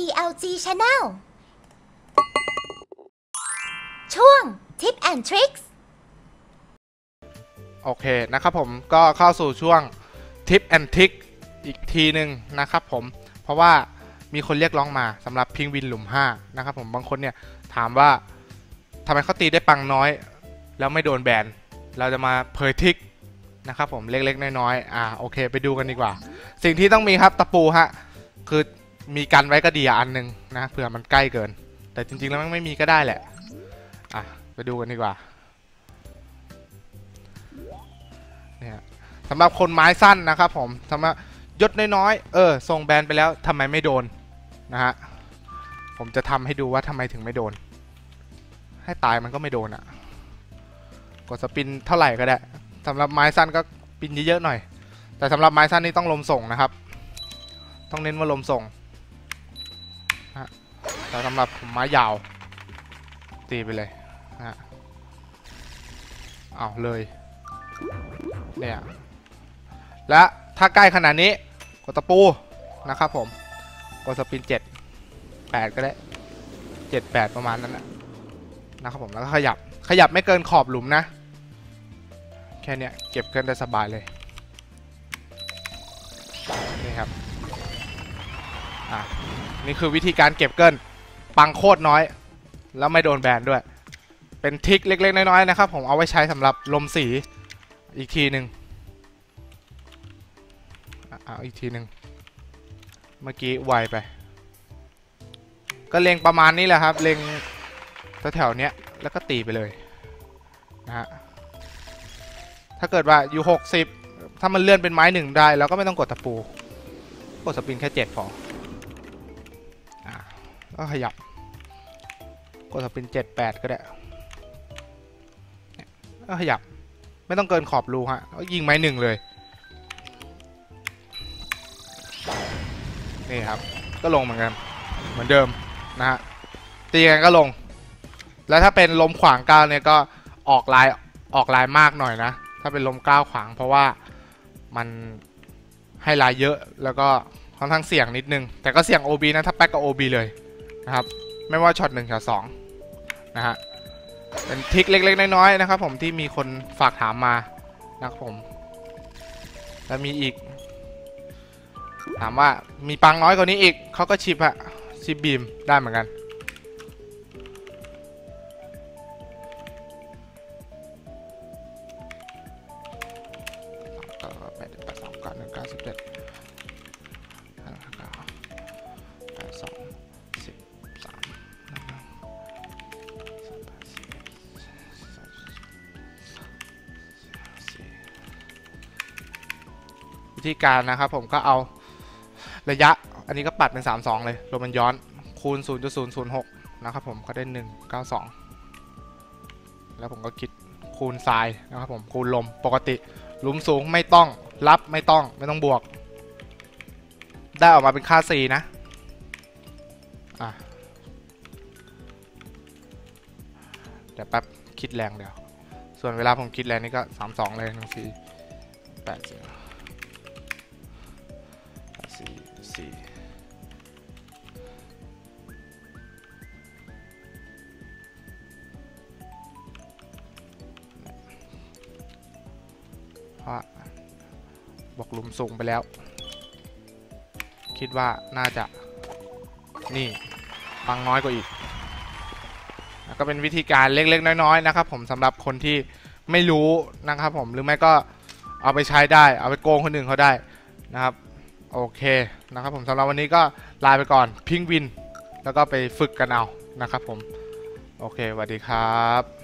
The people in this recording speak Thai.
ELG Channel ช่วง Tip and Tricks โอเคนะครับผมก็เข้าสู่ช่วงทิปแอนทิกอีกทีหนึ่งนะครับผม เพราะว่ามีคนเรียกร้องมาสำหรับพิงวินหลุม 5 นะครับผมบางคนเนี่ยถามว่าทำไมเขาตีได้ปังน้อย แล้วไม่โดนแบน เราจะมาเผยทริกนะครับผมเล็กๆ น้อยๆ อ่าโอเค ไปดูกันดีกว่า สิ่งที่ต้องมีครับตะปูฮะ คือ มีกันไว้ก็ดีอันหนึ่งนะเผื่อมันใกล้เกิน แต่จริง ๆ แล้วมันไม่มีก็ได้แหละ อะ ไปดูกันดีกว่า เนี่ยสำหรับคนไม้สั้นนะครับผมสำหรับยศน้อยๆ เออส่งแบนไปแล้วทำไมไม่โดนนะฮะ ผมจะทำให้ดูว่าทำไมถึงไม่โดน ให้ตายมันก็ไม่โดนอะ่ะ กดสปินเท่าไหร่ก็ได้สำหรับไม้สั้นก็ปินเยอะๆหน่อย แต่สำหรับไม้สั้นนี่ต้องลมส่งนะครับ ต้องเน้นว่าลมส่ง ฮะแต่สำหรับผมไม้ยาว ตีไปเลยนะฮะเอาเลยเนี่ยและถ้าใกล้ขนาดนี้กดตะปูนะครับผมกดสปิน7 8ก็ได้7 8ประมาณนั้นนะนะครับผมแล้วก็ขยับขยับไม่เกินขอบหลุมนะ แค่เนี้ยเก็บกันได้สบายเลย อะนี่คือวิธีการเก็บเกินปังโคตรน้อย แล้วไม่โดนแบนด้วย เป็นทริคเล็ก ๆ น้อยๆนะครับ ผมเอาไว้ใช้สำหรับลมสีอีกทีหนึ่งเอาอีกทีหนึ่งเมื่อกี้ไวไป ก็เล็งประมาณนี้แหละครับ เล็งแถวๆเนี้ยแล้วก็ตีไปเลยนะฮะถ้าเกิดว่าอยู่ 60 ถ้ามันเลื่อนเป็นไม้หนึ่งได้เราก็ไม่ต้องกดตะปู กดสปริงแค่ 7 พออะ ก็ขยับ กดสปริง7 8ก็ได้ก็ขยับ ไม่ต้องเกินขอบรูฮะก็ยิงไม้หนึ่งเลย นี่ครับ ก็ลงเหมือนกัน เหมือนเดิมนะฮะ ตีกันก็ลง แล้วถ้าเป็นลมขวางก้าวเนี่ยก็ออกลายออกลายมากหน่อยนะ ถ้าเป็นลมก้าวขวางเพราะว่ามันให้ลายเยอะแล้วก็ค่อนข้างเสี่ยงนิดนึง แต่ก็เสี่ยง OB นะ ถ้าแป๊กก็ OB เลย นะครับ ไม่ว่าช็อตหนึ่งช็อตสองนะฮะเป็นทิกเล็ก ๆ น้อยๆนะครับ ผมที่มีคนฝากถามมานะครับผม แล้วมีอีก ถามว่ามีปังน้อยกว่านี้อีกเขาก็ชิปอะชิปบีมได้เหมือนกัน วิธีการนะครับผมก็เอาระยะ อันนี้ก็ปัดเป็น 3 2 เลยลมมันย้อนคูณ 0.006 นะครับผมก็ได้ 192 แล้วผมก็คิดคูณทรายนะครับผมคูณลมปกติหลุมสูงไม่ต้องรับไม่ต้องไม่ต้องบวก ได้ออกมาเป็นค่า C นะอะเดี๋ยวแป๊บคิดแรงเดี๋ยว ส่วนเวลาผมคิดแรงนี่ก็ 32 เลย1 4 8 0สี่ สี่เพราะบอกหลุมสูงไปแล้ว คิดว่าน่าจะ นี่ปังน้อยกว่าอีก ก็เป็นวิธีการเล็ก ๆ น้อย ๆ นะครับ ผมสำหรับคนที่ไม่รู้นะครับผมหรือไม่ก็เอาไปใช้ได้ เอาไปโกงคนอื่นเขาได้นะครับ โอเคนะครับผมสำหรับวันนี้ก็ลาไปก่อนพิงวิน แล้วก็ไปฝึกกันเอานะครับผม โอเคสวัสดีครับ